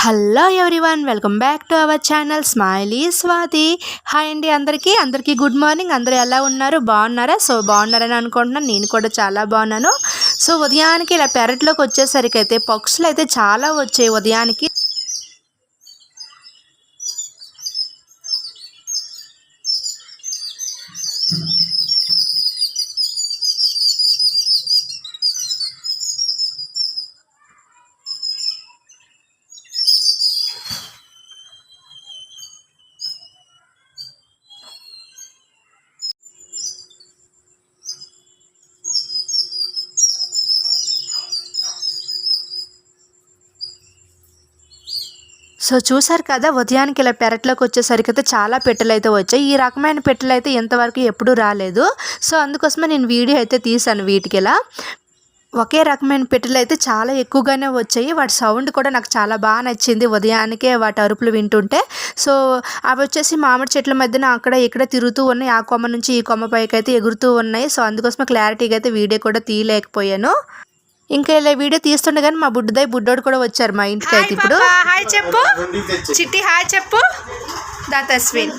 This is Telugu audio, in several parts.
Hello everyone welcome back to our channel smiley Swathi hi అండి అందరికీ అందరికీ గుడ్ మార్నింగ్ అందరూ ఎలా ఉన్నారు? బాగున్నారా? సో బాగున్నారని అనుకుంటున్నాను. నేను కూడా చాలా బాగున్నాను. సో ఉదయానికి ఇలా పెరట్లోకి వచ్చేసరికి అయితే పక్షులు అయితే చాలా వచ్చాయి ఉదయానికి. సో చూసారు కదా ఉదయానికి ఇలా పెరట్లోకి వచ్చేసరికి అయితే చాలా పెట్టెలు అయితే వచ్చాయి. ఈ రకమైన పెట్టెలు అయితే ఇంతవరకు ఎప్పుడూ రాలేదు. సో అందుకోసమే నేను వీడియో అయితే తీసాను వీటికి ఇలా. ఒకే రకమైన పెట్టెలు అయితే చాలా ఎక్కువగానే వచ్చాయి. వాటి సౌండ్ కూడా నాకు చాలా బాగా నచ్చింది ఉదయానికే వాటి అరుపులు వింటుంటే. సో అవి వచ్చేసి మామిడి చెట్ల మధ్యన అక్కడ ఇక్కడ తిరుగుతూ ఉన్నాయి. ఆ కొమ్మ నుంచి ఈ కొమ్మ పైకి అయితే ఎగురుతూ ఉన్నాయి. సో అందుకోసమే క్లారిటీగా అయితే వీడియో కూడా తీయలేకపోయాను. ఇంకా ఇలా వీడియో తీస్తుండగానే మా బుడ్డదాయి బుడ్డోడు కూడా వచ్చారు మా ఇంటికి అయితే ఇప్పుడు. హాయ్ చెప్పు. చిట్టి హాయ్ చెప్పు. దా తస్విన్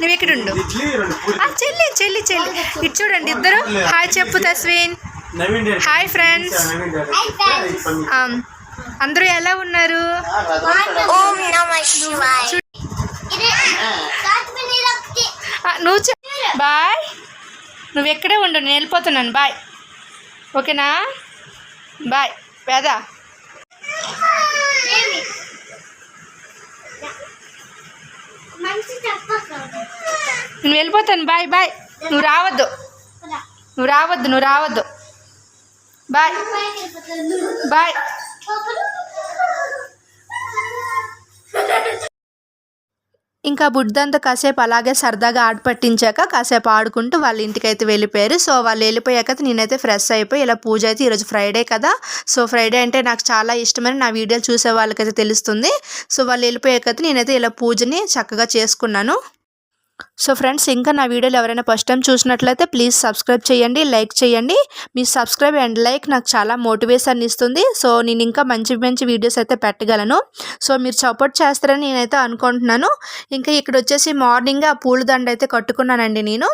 నువ్వు ఇక్కడ ఉండు. ఆ, చెల్లి చెల్లి చెల్లి. ఇటు చూడండి ఇద్దరు. హాయ్ చెప్పు తస్విన్. హాయ్ ఫ్రెండ్స్ అందరూ ఎలా ఉన్నారు? నువ్వు బాయ్. నువ్వు ఎక్కడే ఉండు నేను వెళ్ళిపోతున్నాను. బాయ్. ఓకేనా? బాయ్ పేదా. నేను వెళ్ళిపోతాను బాయ్ బాయ్. నువ్వు రావద్దు. నువ్వు రావద్దు నువ్వు రావద్దు. బాయ్. బాయ్. ఇంకా బుడ్డంతా కాసేపు అలాగే సరదాగా ఆట పట్టించాక కాసేపు ఆడుకుంటూ వాళ్ళ ఇంటికి అయితే వెళ్ళిపోయారు. సో వాళ్ళు వెళ్ళిపోయాక నేనైతే ఫ్రెష్ అయిపోయి ఇలా పూజ అయితే ఈరోజు ఫ్రైడే కదా. సో ఫ్రైడే అంటే నాకు చాలా ఇష్టమని నా వీడియోలు చూసే వాళ్ళకైతే తెలుస్తుంది. సో వాళ్ళు వెళ్ళిపోయాక నేనైతే ఇలా పూజని చక్కగా చేసుకున్నాను. సో ఫ్రెండ్స్ ఇంకా నా వీడియోలు ఎవరైనా ఫస్ట్ టైం చూసినట్లయితే ప్లీజ్ సబ్స్క్రైబ్ చేయండి లైక్ చేయండి. మీ సబ్స్క్రైబ్ అండ్ లైక్ నాకు చాలా మోటివేషన్ ఇస్తుంది. సో నేను ఇంకా మంచి మంచి వీడియోస్ అయితే పెట్టగలను. సో మీరు సపోర్ట్ చేస్తారని నేనైతే అనుకుంటున్నాను. ఇంకా ఇక్కడ వచ్చేసి మార్నింగ్ ఆ పూల దండ అయితే కట్టుకున్నానండి నేను.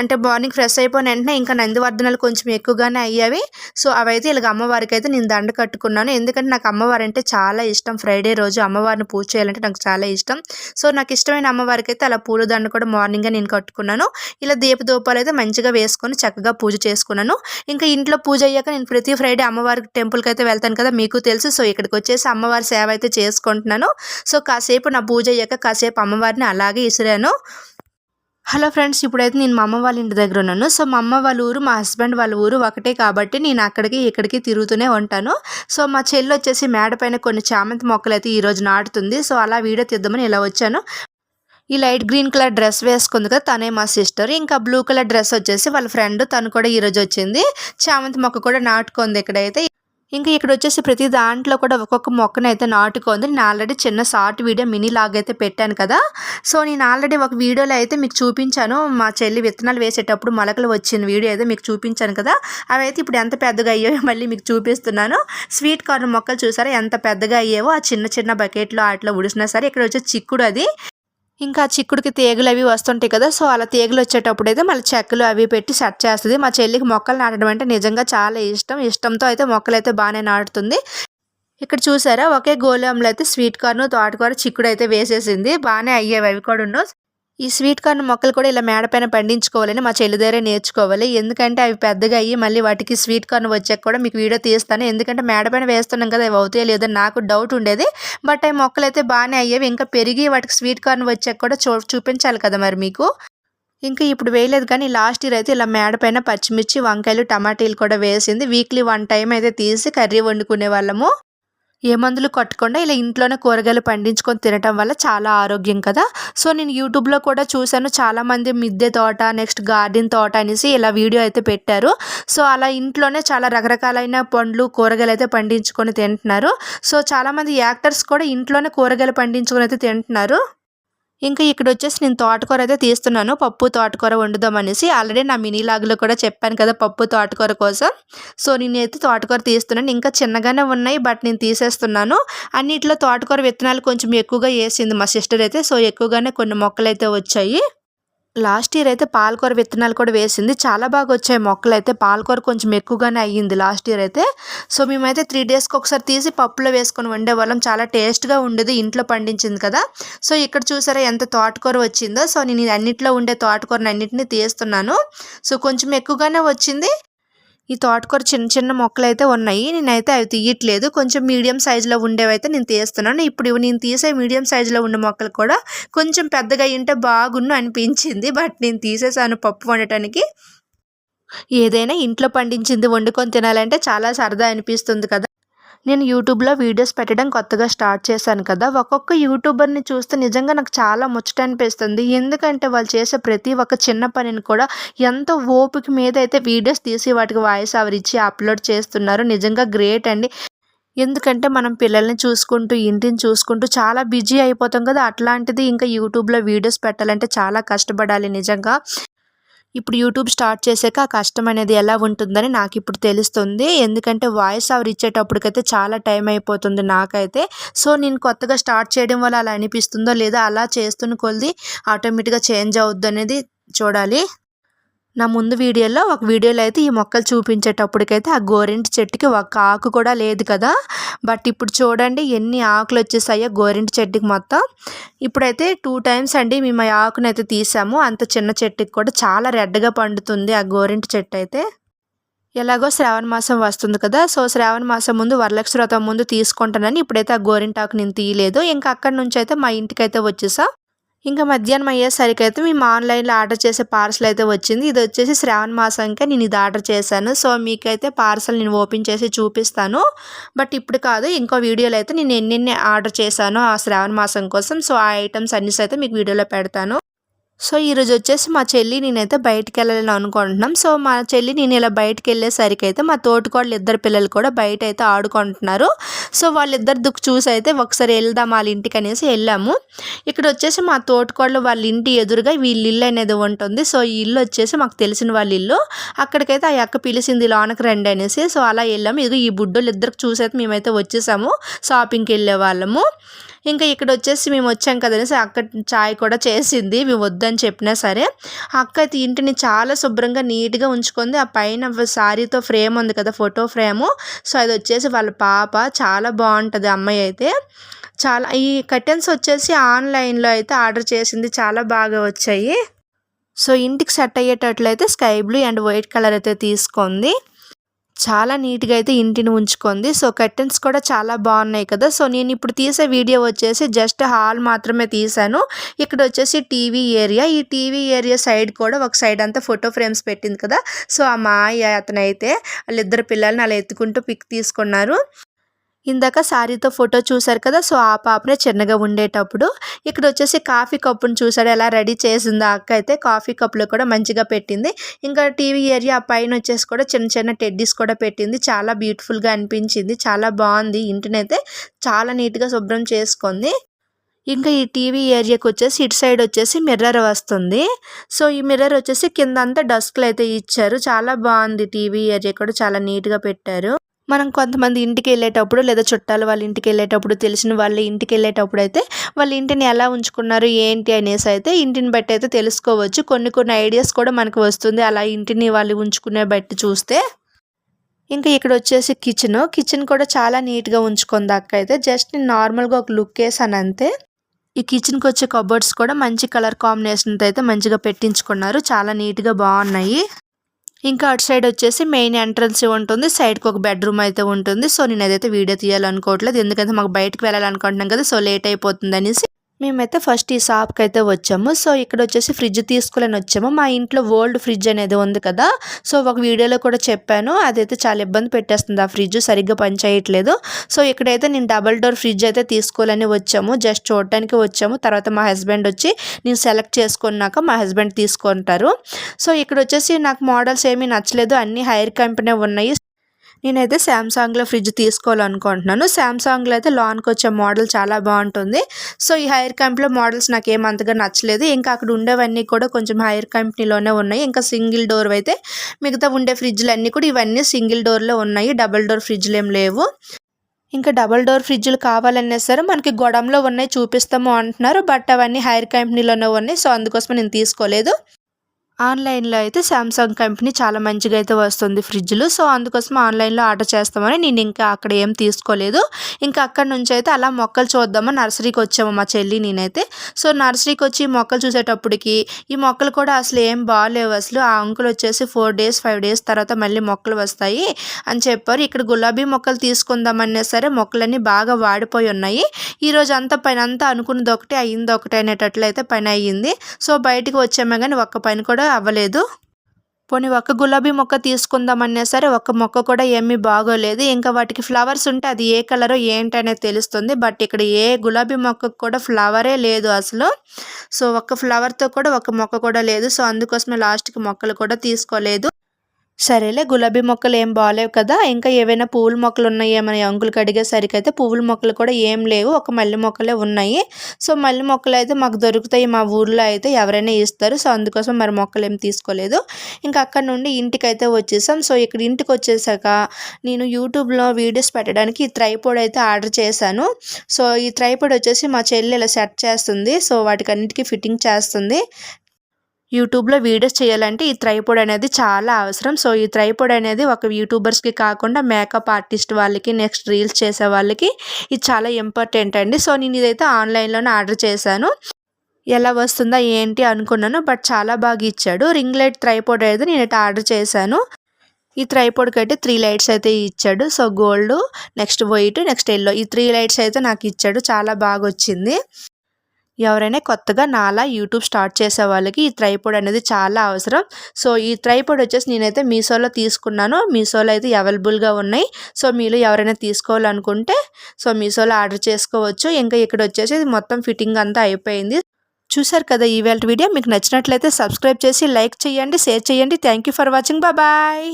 అంటే మార్నింగ్ ఫ్రెష్ అయిపోయిన వెంటనే ఇంకా నందివర్ధనాలు కొంచెం ఎక్కువగానే అయ్యేవి సో అవైతే ఇలాగ అమ్మవారికి అయితే నేను దండ కట్టుకున్నాను. ఎందుకంటే నాకు అమ్మవారు అంటే చాలా ఇష్టం. ఫ్రైడే రోజు అమ్మవారిని పూజ చేయాలంటే నాకు చాలా ఇష్టం. సో నాకు ఇష్టమైన అమ్మవారికి అయితే అలా పూల దండ కూడా మార్నింగే నేను కట్టుకున్నాను. ఇలా దీపదూపాలు అయితే మంచిగా వేసుకొని చక్కగా పూజ చేసుకున్నాను. ఇంకా ఇంట్లో పూజ అయ్యాక నేను ప్రతి ఫ్రైడే అమ్మవారి టెంపుల్కి అయితే వెళ్తాను కదా మీకు తెలుసు. సో ఇక్కడికి వచ్చేసి అమ్మవారి సేవ అయితే చేసుకుంటున్నాను. సో కాసేపు నా పూజ అయ్యాక కాసేపు అమ్మవారిని అలాగే ఇసిరాను. హలో ఫ్రెండ్స్ ఇప్పుడైతే నేను మా అమ్మ వాళ్ళ ఇంటి దగ్గర ఉన్నాను. సో మా అమ్మ వాళ్ళ ఊరు మా హస్బెండ్ వాళ్ళ ఊరు ఒకటే కాబట్టి నేను అక్కడికి ఇక్కడికి తిరుగుతూనే ఉంటాను. సో మా చెల్లి వచ్చేసి మేడ పైన కొన్ని చామంతి మొక్కలు అయితే ఈరోజు నాటుతుంది. సో అలా వీడియో తీద్దామని ఇలా వచ్చాను. ఈ లైట్ గ్రీన్ కలర్ డ్రెస్ వేసుకుంది కదా తనే మా సిస్టర్. ఇంకా బ్లూ కలర్ డ్రెస్ వచ్చేసి వాళ్ళ ఫ్రెండ్ తను కూడా ఈరోజు వచ్చింది. చామంతి మొక్క కూడా నాటుకుంది ఇక్కడైతే. ఇంకా ఇక్కడ వచ్చేసి ప్రతి దాంట్లో కూడా ఒక్కొక్క మొక్కను అయితే నాటుకుంది. నేను ఆల్రెడీ చిన్న షార్ట్ వీడియో మినీ లాగ్ అయితే పెట్టాను కదా. సో నేను ఆల్రెడీ ఒక వీడియోలో అయితే మీకు చూపించాను. మా చెల్లి విత్తనాలు వేసేటప్పుడు మొలకలు వచ్చిన వీడియో అయితే మీకు చూపించాను కదా. అవి అయితే ఇప్పుడు ఎంత పెద్దగా అయ్యాయో మళ్ళీ మీకు చూపిస్తున్నాను. స్వీట్ కార్న్ మొక్కలు చూసారా? ఎంత పెద్దగా అయ్యావో ఆ చిన్న చిన్న బకెట్లో వాటిలో ఉడిసినా సరే ఇక్కడ వచ్చే చిక్కుడు అది. ఇంకా చిక్కుడికి తీగలు అవి వస్తుంటాయి కదా సో అలా తీగలు వచ్చేటప్పుడు అయితే మళ్ళీ చెక్కలు అవి పెట్టి సెట్ చేస్తుంది. మా చెల్లికి మొక్కలు నాటడం అంటే నిజంగా చాలా ఇష్టం. ఇష్టంతో అయితే మొక్కలు అయితే బాగానే నాటుతుంది. ఇక్కడ చూసారా? ఒకే గోళంలో అయితే స్వీట్ కార్న్ తోటకూర చిక్కుడు అయితే వేసేసింది. బాగానే అయ్యేవి అవి కూడా ఈ స్వీట్ కార్న్ మొక్కలు కూడా ఇలా మేడపైన పండించుకోవాలని మా చెల్లి దగ్గరే నేర్చుకోవాలి. ఎందుకంటే అవి పెద్దగా అయ్యి మళ్ళీ వాటికి స్వీట్ కార్న్ వచ్చాక కూడా మీకు వీడియో తీస్తాను. ఎందుకంటే మేడపైన వేస్తున్నాం కదా అవి అవుతాయో లేదో నాకు డౌట్ ఉండేది. బట్ అవి మొక్కలు అయితే బాగానే అయ్యేవి. ఇంకా పెరిగి వాటికి స్వీట్ కార్న్ వచ్చాక కూడా చూ చూపించాలి కదా మరి మీకు. ఇంకా ఇప్పుడు వేయలేదు కానీ లాస్ట్ ఇయర్ అయితే ఇలా మేడపైన పచ్చిమిర్చి వంకాయలు టమాటీలు కూడా వేసింది. వీక్లీ వన్ టైం అయితే తీసి కర్రీ వండుకునే వాళ్ళము. ఏ మందులు కొట్టకుండా ఇలా ఇంట్లోనే కూరగాయలు పండించుకొని తినటం వల్ల చాలా ఆరోగ్యం కదా. సో నేను యూట్యూబ్లో కూడా చూశాను చాలామంది మిద్దె తోట నెక్స్ట్ గార్డెన్ తోట అనేసి ఇలా వీడియో అయితే పెట్టారు. సో అలా ఇంట్లోనే చాలా రకరకాలైన పండ్లు కూరగాయలు అయితే పండించుకొని తింటున్నారు. సో చాలామంది యాక్టర్స్ కూడా ఇంట్లోనే కూరగాయలు పండించుకొని అయితే తింటున్నారు. ఇంకా ఇక్కడ వచ్చేసి నేను తోటకూర అయితే తీస్తున్నాను. పప్పు తోటకూర వండుదాం అనేసి ఆల్రెడీ నా మినీ లాగ్లో కూడా చెప్పాను కదా పప్పు తోటకూర కోసం. సో నేనైతే తోటకూర తీస్తున్నాను. ఇంకా చిన్నగానే ఉన్నాయి బట్ నేను తీసేస్తున్నాను. అన్నిట్లో తోటకూర విత్తనాలు కొంచెం ఎక్కువగా వేసింది మా సిస్టర్ అయితే. సో ఎక్కువగానే కొన్ని మొక్కలు అయితే వచ్చాయి. లాస్ట్ ఇయర్ అయితే పాలకూర విత్తనాలు కూడా వేసింది. చాలా బాగా వచ్చాయి మొక్కలు అయితే. పాలకూర కొంచెం ఎక్కువగానే అయ్యింది లాస్ట్ ఇయర్ అయితే. సో మేమైతే త్రీ డేస్కి ఒకసారి తీసి పప్పులో వేసుకొని వండేవాళ్ళం చాలా టేస్ట్గా ఉండేది. ఇంట్లో పండించింది కదా. సో ఇక్కడ చూసారా ఎంత తోటకూర వచ్చిందో. సో నేను అన్నిట్లో ఉండే తోటకూరని అన్నింటినీ తీస్తున్నాను. సో కొంచెం ఎక్కువగానే వచ్చింది. ఈ తోటకూర చిన్న చిన్న మొక్కలు అయితే ఉన్నాయి. నేనైతే అవి తీయట్లేదు. కొంచెం మీడియం సైజులో ఉండేవైతే నేను తీస్తున్నాను. ఇప్పుడు ఇవి నేను తీసే మీడియం సైజులో ఉన్న మొక్కలు కూడా కొంచెం పెద్దగా అయ్యింటే బాగున్ను అనిపించింది. బట్ నేను తీసేసాను పప్పు వండటానికి. ఏదైనా ఇంట్లో పండించింది వండుకొని తినాలంటే చాలా సరదా అనిపిస్తుంది కదా. నేను యూట్యూబ్లో వీడియోస్ పెట్టడం కొత్తగా స్టార్ట్ చేశాను కదా. ఒక్కొక్క యూట్యూబర్ని చూస్తే నిజంగా నాకు చాలా ముచ్చట అనిపిస్తుంది ఎందుకంటే వాళ్ళు చేసే ప్రతి ఒక్క చిన్న పనిని కూడా ఎంతో ఓపిక మీద అయితే వీడియోస్ తీసి వాటికి వాయిస్ ఓవర్ ఇచ్చి అప్లోడ్ చేస్తున్నారు. నిజంగా గ్రేట్ అండి. ఎందుకంటే మనం పిల్లల్ని చూసుకుంటూ ఇంటిని చూసుకుంటూ చాలా బిజీ అయిపోతాం కదా. అట్లాంటిది ఇంకా యూట్యూబ్లో వీడియోస్ పెట్టాలంటే చాలా కష్టపడాలి నిజంగా. ఇప్పుడు యూట్యూబ్ స్టార్ట్ చేసాక ఆ కష్టం అనేది ఎలా ఉంటుందని నాకు ఇప్పుడు తెలుస్తుంది. ఎందుకంటే వాయిస్ అవర్ ఇచ్చేటప్పటికైతే చాలా టైం అయిపోతుంది నాకైతే. సో నేను కొత్తగా స్టార్ట్ చేయడం వల్ల అలా అనిపిస్తుందో లేదా అలా చేస్తున్న కొద్ది ఆటోమేటిక్గా చేంజ్ అవుద్ది అనేది చూడాలి. నా ముందు వీడియోలో ఒక వీడియోలో అయితే ఈ మొక్కలు చూపించేటప్పటికైతే ఆ గోరింటి చెట్టుకి ఒక ఆకు కూడా లేదు కదా. బట్ ఇప్పుడు చూడండి ఎన్ని ఆకులు వచ్చేసాయో గోరింటి చెట్టుకి మొత్తం. ఇప్పుడైతే టూ టైమ్స్ అండి మేము ఆ ఆకును అయితే తీసాము. అంత చిన్న చెట్టుకి కూడా చాలా రెడ్గా పండుతుంది ఆ గోరింటి చెట్టు అయితే. ఎలాగో శ్రావణ మాసం వస్తుంది కదా. సో శ్రావణ మాసం ముందు వరలక్ష్మి వ్రతం ముందు తీసుకుంటానని ఇప్పుడైతే ఆ గోరింటాకు నేను తీయలేదు. ఇంకా అక్కడి నుంచి అయితే మా ఇంటికి అయితే వచ్చేసా. ఇంకా మధ్యాహ్నం అయ్యేసరికి అయితే మేము ఆన్లైన్లో ఆర్డర్ చేసే పార్సల్ అయితే వచ్చింది. ఇది వచ్చేసి శ్రావణ మాసంకే నేను ఇది ఆర్డర్ చేశాను. సో మీకైతే పార్సల్ నేను ఓపెన్ చేసి చూపిస్తాను. బట్ ఇప్పుడు కాదు ఇంకో వీడియోలో అయితే నేను ఎన్నెన్ని ఆర్డర్ చేశాను ఆ శ్రావణ మాసం కోసం. సో ఆ ఐటమ్స్ అన్నీ అయితే మీకు వీడియోలో పెడతాను. సో ఈరోజు వచ్చేసి మా చెల్లి నేనైతే బయటికి వెళ్ళాలని అనుకుంటున్నాం. సో మా చెల్లి నేను ఇలా బయటకు వెళ్ళేసరికి అయితే మా తోటికోడలు ఇద్దరు పిల్లలు కూడా బయట అయితే ఆడుకుంటున్నారు. సో వాళ్ళిద్దరు దుక్కు చూసి అయితే ఒకసారి వెళ్దాం వాళ్ళ ఇంటికి అనేసి వెళ్ళాము. ఇక్కడ వచ్చేసి మా తోటికోడలు వాళ్ళ ఇంటి ఎదురుగా వీళ్ళ ఇల్లు అనేది ఉంటుంది. సో ఈ ఇల్లు వచ్చేసి మాకు తెలిసిన వాళ్ళ ఇల్లు. అక్కడికైతే ఆ అక్క పిలిచింది లోనకి రండి అనేసి. సో అలా వెళ్ళాము. ఇదిగో ఈ బుడ్డోళ్ళు ఇద్దరికి చూసి అయితే మేమైతే వచ్చేసాము. షాపింగ్కి వెళ్ళే వాళ్ళము. ఇంకా ఇక్కడ వచ్చేసి మేము వచ్చాం కదనేసి అక్క చాయ్ కూడా చేసింది. మేము వద్దని చెప్పినా సరే. అక్క అయితే ఇంటిని చాలా శుభ్రంగా నీట్గా ఉంచుకుంది. ఆ పైన శారీతో ఫ్రేమ్ ఉంది కదా ఫోటో ఫ్రేము. సో అది వచ్చేసి వాళ్ళ పాప. చాలా బాగుంటుంది అమ్మాయి అయితే. చాలా ఈ కర్టెన్స్ వచ్చేసి ఆన్లైన్లో అయితే ఆర్డర్ చేసింది. చాలా బాగా వచ్చాయి. సో ఇంటికి set అయ్యేటట్లయితే sky blue and white colour అయితే తీసుకుంది. చాలా నీట్గా అయితే ఇంటిని ఉంచుకుంది. సో కర్టెన్స్ కూడా చాలా బాగున్నాయి కదా. సో నేను ఇప్పుడు తీసే వీడియో వచ్చేసి జస్ట్ హాల్ మాత్రమే తీసాను. ఇక్కడ వచ్చేసి టీవీ ఏరియా. ఈ టీవీ ఏరియా సైడ్ కూడా ఒక సైడ్ అంతా ఫోటో ఫ్రేమ్స్ పెట్టింది కదా. సో ఆ మాయ అతనైతే వాళ్ళిద్దరు పిల్లల్ని అలా ఎత్తుకుంటూ పిక్ తీసుకున్నారు. ఇందాక శారీతో ఫోటో చూసారు కదా సో ఆ పాపనే చిన్నగా ఉండేటప్పుడు ఇక్కడ వచ్చేసి కాఫీ కప్పును చూసాడు ఎలా రెడీ చేసింది అక్క అయితే కాఫీ కప్లో కూడా మంచిగా పెట్టింది. ఇంకా టీవీ ఏరియా పైన వచ్చేసి కూడా చిన్న చిన్న టెడ్డీస్ కూడా పెట్టింది. చాలా బ్యూటిఫుల్గా అనిపించింది చాలా బాగుంది. ఇంటినైతే చాలా నీట్గా శుభ్రం చేసుకుంది. ఇంకా ఈ టీవీ ఏరియాకి వచ్చేసి ఇటు సైడ్ వచ్చేసి మిర్రర్ వస్తుంది. సో ఈ మిర్రర్ వచ్చేసి కింద అంతా డస్క్లు అయితే ఇచ్చారు. చాలా బాగుంది టీవీ ఏరియా కూడా చాలా నీట్గా పెట్టారు. మనం కొంతమంది ఇంటికి వెళ్ళేటప్పుడు లేదా చుట్టాలు వాళ్ళ ఇంటికి వెళ్ళేటప్పుడు తెలిసిన వాళ్ళ ఇంటికి వెళ్ళేటప్పుడు అయితే వాళ్ళ ఇంటిని ఎలా ఉంచుకున్నారు ఏంటి అనేసి అయితే ఇంటిని బట్టి అయితే తెలుసుకోవచ్చు. కొన్ని కొన్ని ఐడియాస్ కూడా మనకు వస్తుంది. అలా ఇంటిని వాళ్ళు ఉంచుకునే బట్టి చూస్తే. ఇంకా ఇక్కడ వచ్చేసి కిచెన్. కిచెన్ కూడా చాలా నీట్గా ఉంచుకుంది అక్క అయితే. జస్ట్ నేను నార్మల్గా ఒక లుక్ వేసాను అంతే. ఈ కిచెన్కి వచ్చే కబోర్డ్స్ కూడా మంచి కలర్ కాంబినేషన్తో అయితే మంచిగా పెట్టించుకున్నారు. చాలా నీట్గా బాగున్నాయి. ఇంకా అటు సైడ్ వచ్చేసి మెయిన్ ఎంట్రన్స్ ఉంటుంది. సైడ్కి ఒక బెడ్రూమ్ అయితే ఉంటుంది. సో నేను అదైతే వీడియో తీయాలనుకోవట్లేదు. ఎందుకంటే మాకు బయటకు వెళ్ళాలనుకుంటున్నాం కదా సో లేట్ అయిపోతుంది అనేసి. మేమైతే ఫస్ట్ ఈ షాప్కి అయితే వచ్చాము. సో ఇక్కడ వచ్చేసి ఫ్రిడ్జ్ తీసుకోలేని వచ్చాము. మా ఇంట్లో ఓల్డ్ ఫ్రిడ్జ్ అనేది ఉంది కదా సో ఒక వీడియోలో కూడా చెప్పాను. అదైతే చాలా ఇబ్బంది పెట్టేస్తుంది. ఆ ఫ్రిడ్జ్ సరిగ్గా పనిచేయట్లేదు. సో ఇక్కడైతే నేను డబల్ డోర్ ఫ్రిడ్జ్ అయితే తీసుకోవాలని వచ్చాము. జస్ట్ చూడటానికి వచ్చాము. తర్వాత మా హస్బెండ్ వచ్చి నేను సెలెక్ట్ చేసుకున్నాక మా హస్బెండ్ తీసుకుంటారు. సో ఇక్కడ వచ్చేసి నాకు మోడల్స్ ఏమీ నచ్చలేదు. అన్ని హైర్ కంపెనీ ఉన్నాయి. నేనైతే శాంసాంగ్లో ఫ్రిడ్జ్ తీసుకోవాలనుకుంటున్నాను. శాంసాంగ్లో అయితే లాన్కి వచ్చే మోడల్ చాలా బాగుంటుంది. సో ఈ హైర్ కంపెనీలో మోడల్స్ నాకు ఏమంతగా అంతగా నచ్చలేదు. ఇంకా అక్కడ ఉండేవన్నీ కూడా కొంచెం హైర్ కంపెనీలోనే ఉన్నాయి. ఇంకా సింగిల్ డోర్ అయితే మిగతా ఉండే ఫ్రిడ్జ్లు అన్నీ కూడా ఇవన్నీ సింగిల్ డోర్లో ఉన్నాయి. డబల్ డోర్ ఫ్రిడ్జ్లు ఏం లేవు. ఇంకా డబల్ డోర్ ఫ్రిడ్జ్లు కావాలన్నా సరే మనకి గొడంలో ఉన్నాయి చూపిస్తాము అంటున్నారు. బట్ అవన్నీ హైర్ కంపెనీలోనే ఉన్నాయి. సో అందుకోసం నేను తీసుకోలేదు. ఆన్లైన్లో అయితే శాంసంగ్ కంపెనీ చాలా మంచిగా అయితే వస్తుంది ఫ్రిడ్జ్లు. సో అందుకోసం ఆన్లైన్లో ఆర్డర్ చేస్తామని నేను ఇంకా అక్కడ ఏం తీసుకోలేదు. ఇంకా అక్కడ నుంచి అయితే అలా మొక్కలు చూద్దామని నర్సరీకి వచ్చాము మా చెల్లి నేనైతే. సో నర్సరీకి వచ్చి ఈ మొక్కలు చూసేటప్పటికి ఈ మొక్కలు కూడా అసలు ఏం బాగాలేవు. అసలు ఆ అంకుల్ వచ్చేసి ఫోర్ డేస్ ఫైవ్ డేస్ తర్వాత మళ్ళీ మొక్కలు వస్తాయి అని చెప్పారు. ఇక్కడ గులాబీ మొక్కలు తీసుకుందామన్నా సరే మొక్కలన్నీ బాగా వాడిపోయి ఉన్నాయి. ఈ అంతా పైన అంతా అనుకున్నది ఒకటి అయ్యింది ఒకటి అనేటట్లు అయితే పని అయ్యింది. సో బయటికి వచ్చామే కానీ ఒక్క పని కూడా అవ్వలేదు. పోనీ ఒక్క గులాబీ మొక్క తీసుకుందామన్నా సరే ఒక్క మొక్క కూడా ఏమీ బాగోలేదు. ఇంకా వాటికి ఫ్లవర్స్ ఉంటే అది ఏ కలరో ఏంటి అనేది తెలుస్తుంది. బట్ ఇక్కడ ఏ గులాబీ మొక్కకు కూడా ఫ్లవరే లేదు అసలు. సో ఒక్క ఫ్లవర్తో కూడా ఒక మొక్క కూడా లేదు. సో అందుకోసమే లాస్ట్కి మొక్కలు కూడా తీసుకోలేదు. సరేలే గులాబీ మొక్కలు ఏం బాగాలేవు కదా ఇంకా ఏవైనా పువ్వుల మొక్కలు ఉన్నాయేమని అంకుల్కి అడిగేసరికి అయితే పువ్వుల మొక్కలు కూడా ఏం లేవు ఒక మల్లె మొక్కలే ఉన్నాయి. సో మల్లె మొక్కలు అయితే మాకు దొరుకుతాయి మా ఊర్లో అయితే ఎవరైనా ఇస్తారు. సో అందుకోసం మరి మొక్కలు ఏం తీసుకోలేదు. ఇంకా అక్కడ నుండి ఇంటికి అయితే వచ్చేసాం. సో ఇక్కడ ఇంటికి వచ్చేసాక నేను యూట్యూబ్లో వీడియోస్ పెట్టడానికి ఈ ట్రైపోడ్ అయితే ఆర్డర్ చేశాను. సో ఈ ట్రైపోడ్ వచ్చేసి మా చెల్లి ఇలా సెట్ చేస్తుంది. సో వాటికి అన్నిటికీ ఫిట్టింగ్ చేస్తుంది. యూట్యూబ్లో వీడియోస్ చేయాలంటే ఈ ట్రైపోడ్ అనేది చాలా అవసరం. సో ఈ ట్రైపోడ్ అనేది ఒక యూట్యూబర్స్కి కాకుండా మేకప్ ఆర్టిస్ట్ వాళ్ళకి నెక్స్ట్ రీల్స్ చేసే వాళ్ళకి ఇది చాలా ఇంపార్టెంట్ అండి. సో నేను ఇదైతే ఆన్లైన్లోనే ఆర్డర్ చేశాను. ఎలా వస్తుందా ఏంటి అనుకున్నాను బట్ చాలా బాగా ఇచ్చాడు. రింగ్ లైట్ ట్రైపోడ్ అయితే నేనైతే ఆర్డర్ చేశాను. ఈ ట్రైపోడ్కి అయితే త్రీ లైట్స్ అయితే ఇచ్చాడు. So gold next white next yellow ఈ త్రీ లైట్స్ అయితే నాకు ఇచ్చాడు. చాలా బాగా వచ్చింది. ఎవరైనా కొత్తగా నాలా యూట్యూబ్ స్టార్ట్ చేసే వాళ్ళకి ఈ ట్రైపోడ్ అనేది చాలా అవసరం. సో ఈ ట్రైపోడ్ వచ్చేసి నేనైతే మీషోలో తీసుకున్నాను. మీషోలో అయితే అవైలబుల్గా ఉన్నాయి. సో మీరు ఎవరైనా తీసుకోవాలనుకుంటే సో మీషోలో ఆర్డర్ చేసుకోవచ్చు. ఇంకా ఇక్కడ వచ్చేసి మొత్తం ఫిట్టింగ్ అంతా అయిపోయింది. చూసారు కదా ఈవేళ వీడియో. మీకు నచ్చినట్లయితే సబ్స్క్రైబ్ చేసి లైక్ చేయండి షేర్ చేయండి. Thank you for watching. Bye.